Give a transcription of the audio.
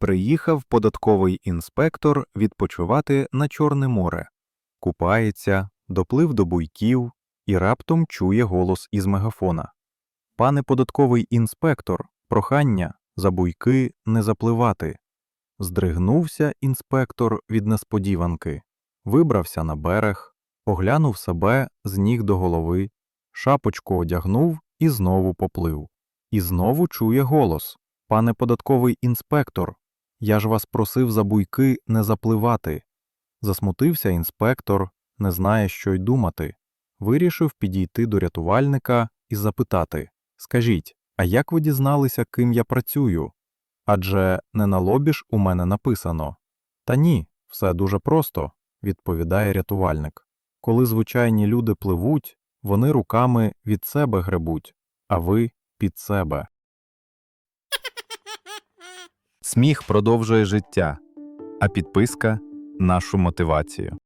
Приїхав податковий інспектор відпочивати на Чорне море. Купається, доплив до буйків і раптом чує голос із мегафона. Пане податковий інспектор, прохання за буйки не запливати. Здригнувся інспектор від несподіванки, вибрався на берег, оглянув себе з ніг до голови, шапочку одягнув і знову поплив. І знову чує голос Пане податковий інспектор, я ж вас просив за буйки не запливати. Засмутився інспектор, не знає, що й думати. Вирішив підійти до рятувальника і запитати Скажіть, а як ви дізналися, ким я працюю? Адже не на лобі ж у мене написано. Та ні, все дуже просто, відповідає рятувальник. Коли звичайні люди пливуть, вони руками від себе гребуть, а ви під себе. Сміх продовжує життя, а підписка нашу мотивацію.